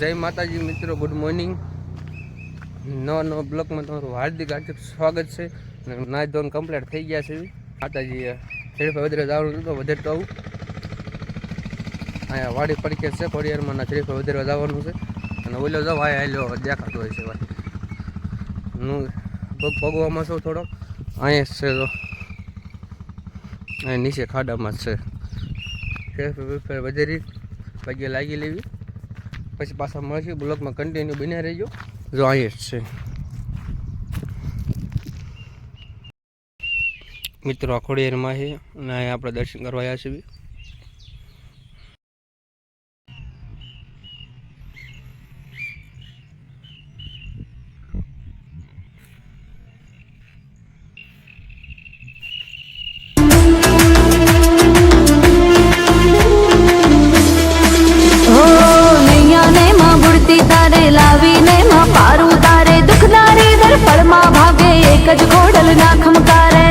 જય માતાજી મિત્રો ગુડ મોર્નિંગ નવા નવા બ્લોકમાં તમારું હાર્દિક હાર્દિક સ્વાગત છે. નાય ધોન કમ્પ્લીટ થઈ ગયા છે. માતાજી શ્રીફળ વધારે જવાનું હતું વધારે તો આવું. અહીંયા વાડી પડકે છે ખોડિયારમાં ના શ્રીફળ વધારે જવાનું છે. અને ઓલો જાવ હા હેલો દેખાતો હોય છે ભાઈ. હું ભગવામાં છું થોડો અહીંયા છે તો અહીંયા નીચે ખાડામાં જ છે. વધારી પગે લાગી લેવી. પછી પાછા મળશે. બ્લોકમાં કન્ટિન્યુ બન્યા રહેજો. જો અહીંયા છે. મિત્રો, આ ખોડિયારમાં છે અને અહીંયા આપણે દર્શન કરવા આવ્યા છીએ. એક જ ઘોડલ ના ખમકારે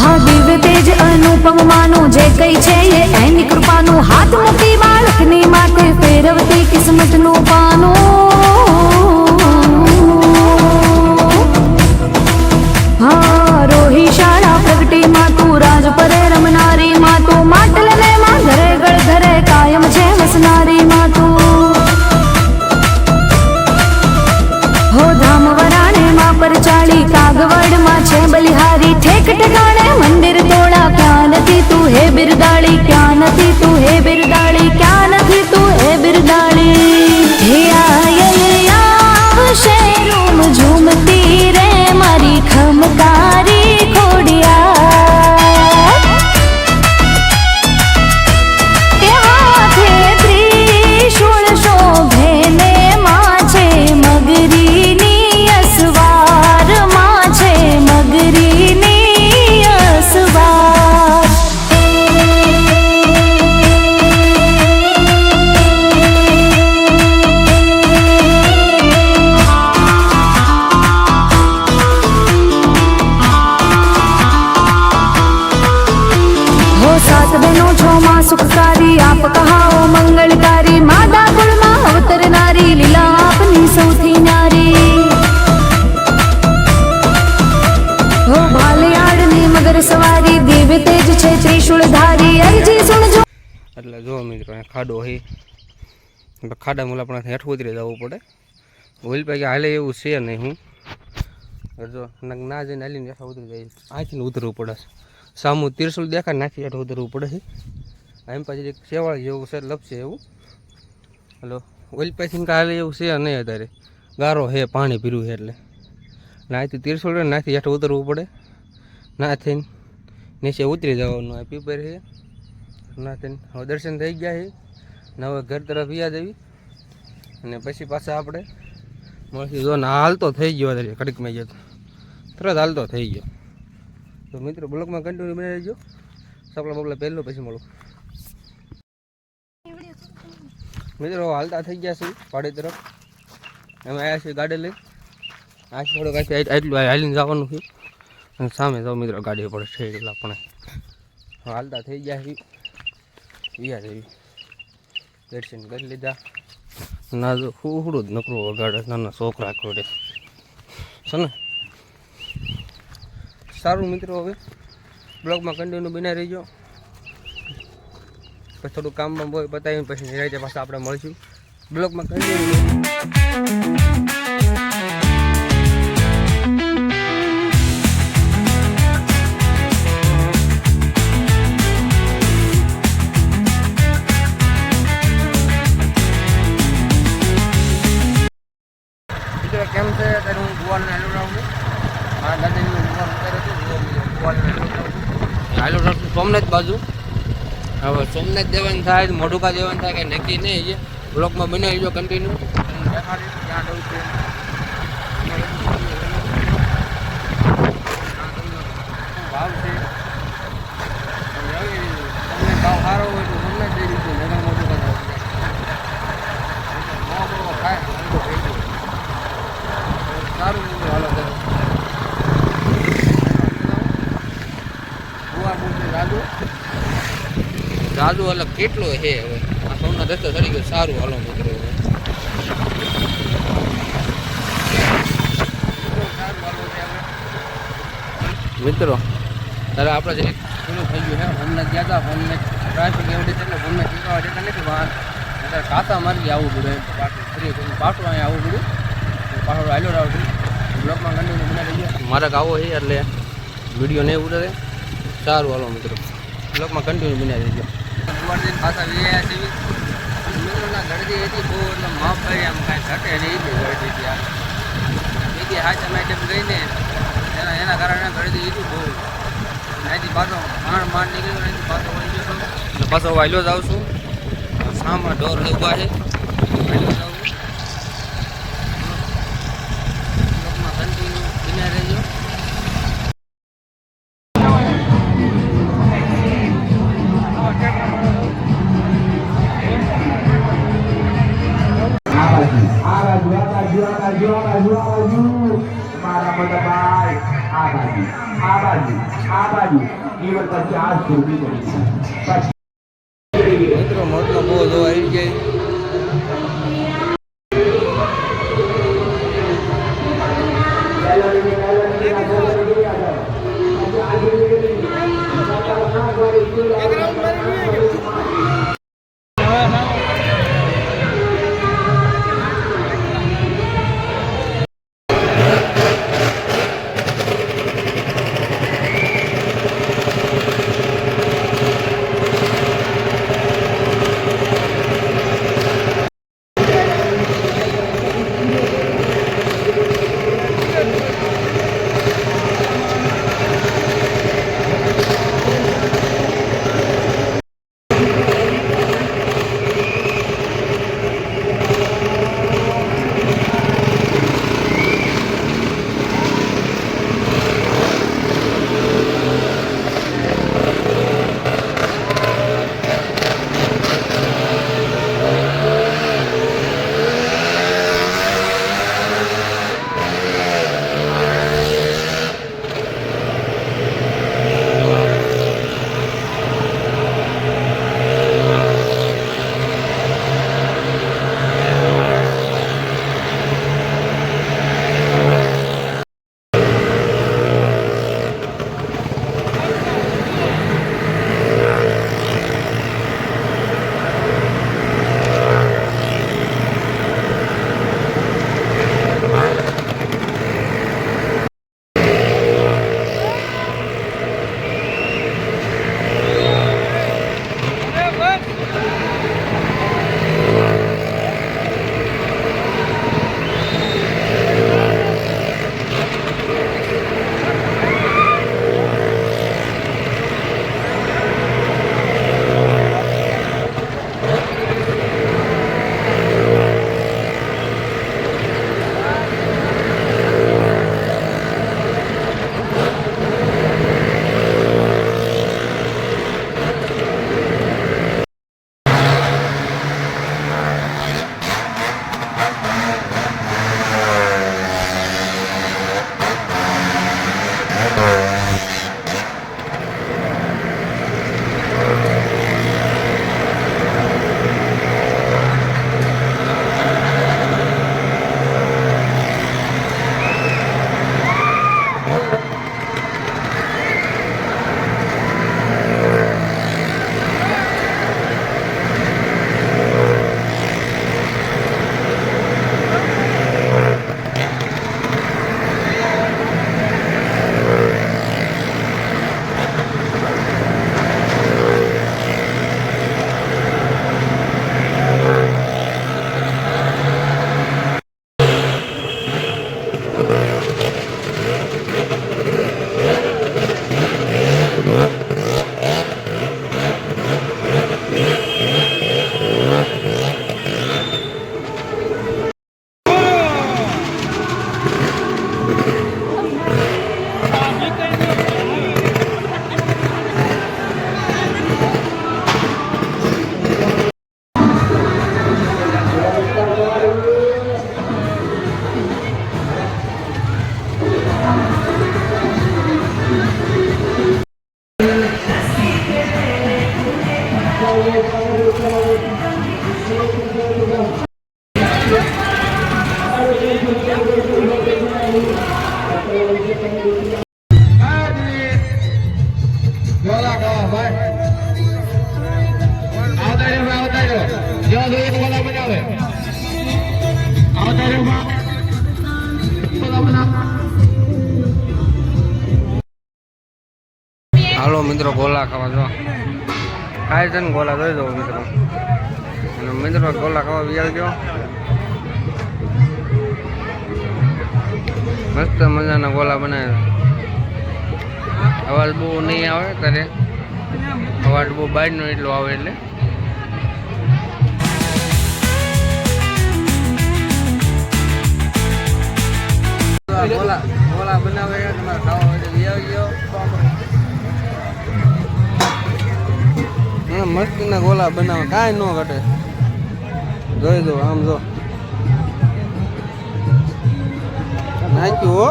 હા દિવ્ય તેજ અનુપમ માનું જે કઈ છે એ એની કૃપાનું હાથ મૂકી બાળકની માટે ફેરવતી કિસ્મતનું પાનું. ખાડો હે. એટલે ખાડા મુલા પણ હેઠ ઉતરી જવું પડે. ઓઇલ પૈકી હાલે એવું છે નહીં હું. જો ના જઈને હાલીને હેઠા ઉતરી જાય. અહીંથી ઉતરવું પડે. સામુ તિરસુલ દેખાય નાખી હેઠ ઉતરવું પડે છે એમ પછી એક સેવાળ જેવું છે લપશે એવું. હલો ઓઇલ પૈથી હાલે એવું છે નહીં અત્યારે. ગારો હે, પાણી પીરું છે એટલે. નાથી તીરસુલ નાથી હેઠ ઉતરવું પડે. ના થઈને નીચે ઉતરી જવાનું. આ પીપર છે ના થઈને હવે દર્શન થઈ ગયા છે ને ઘર તરફ યાદ આવી. અને પછી પાછા આપણે મળશું. જો ને હાલતો થઈ ગયો અત્યારે કડકમાં ગયો તરત હાલતો થઈ ગયો. તો મિત્રો બ્લોકમાં કન્ટિન્યુ બની રહેજો સપલા બપલા પહેલું પછી મળું. મિત્રો હાલતા થઈ ગયા છે પાડી તરફ. અમે આવ્યા છીએ ગાડી લઈ આ થોડુંક આથી આટલું હાલીને જવાનું છે. અને સામે જાઓ મિત્રો ગાડી પડે છે, એટલે આપણે હાલતા થઈ ગયા છે યાર એવી દર્શન કરી લીધા. ના જો હુહડું જ નકરું વગાડે, નાના છોકરા ખોડે છે ને સારું મિત્રો હવે. બ્લોગમાં કન્ટિન્યુ બનાવી રહીજો. પછી થોડું કામ બામ હોય, બતાવીને પછી નિરાયતે પાછા આપણે મળશું. બ્લોગમાં કન્ટિન્યુ સોમનાથ બાજુ. હવે સોમનાથ દેવાનું થાય તો મોઢુકા દેવાનું થાય કે નક્કી નહીં છે. બ્લોકમાં બનાવી જો કન્ટિન્યુ ભાવ છે ભાવ સારો હોય તો સોમનાથ જઈ દીધું નગર મોઢુકા જવું ખાય ઠંડુ થઈ ગયું સારું મિત્રો હાલો તો જાદુ અલગ કેટલો છે હવે? આ સોનો રસ્તો ચડી ગયો, સારું હાલો મિત્રો મિત્રો ત્યારે આપણે જે પેલું થઈ ગયું છે હોમને ગયા હતા હોમને ટ્રાફિક એવડી છે એટલે હોમને ચૂકવવા જતા નથી વાહન અત્યારે કાસા માર્ગે આવવું પડ્યું પાટું ફરી પછી અહીંયા આવવું પડ્યું. પાછળ હાલ્યો આવતું બ્લોકમાં કન્ટિન્યુ બનાવી ગયો મારે આવો છે એટલે વીડિયો નહીં ઉતરે સારું હાલો મિત્રો. બ્લોકમાં કન્ટિન્યુ બનાવી દેજો પાછા વીઆઈ છે મિત્રોના ગળદી હતી બહુ, એટલે માફ કરી, આમ કાંઈ ઘટે નહીં એટલી ગળદી ત્યાં. બીજી હાથ અમે તેમ ગઈને, એના એના કારણે ગળદી હતી બહુ. અહીંથી પાછો માણ માણ નીકળ્યો અહીંથી પાછો વળી છું પાછો વાયલો જ આવશું. સામે ઢોર ઊભા છે. વાયલો ઈવન પછી આ ખાવા જો. ખાય ગોલા જોઈ દો મિત્રો. અને મિત્રો, ગોલા ખાવા બી ગયો મસ્ત મજાના ગોલા બનાવ્યા. અવાજ બહુ નહીં આવે ત્યારે. અવાજ બહુ બહારનો એટલો આવે એટલે. ગોલા ગોલા બનાવે તમારે ખાવા હોય તો મસ્તીના ગોલા બનાવે કાંઈ ન ઘટે. જોઈ દો આમ જો. નાખ્યું, હો.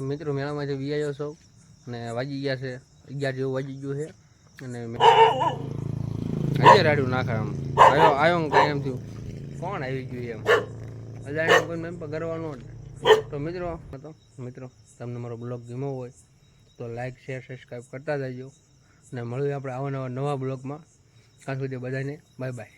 મિત્રો, મેળામાં જે વિયાયો છો અને વાજી ગયા છે, અગિયાર જેવું વાજી ગયું છે, અને મે- આજે રાડ્યું નાખે આમ. આવ્યો આવ્યો કાંઈ એમ થયું. કોણ આવી ગયું એમ? અજાણ્યા કોઈ પર ગરવાનો તો મિત્રો તો મિત્રો, તમને મારો બ્લોગ ગમ્યો હોય તો લાઇક શેર સબસ્ક્રાઈબ કરતા જજો. અને મળીએ આપણે આવા નવા નવા બ્લોગમાં. ત્યાં સુધી બધાને બાય બાય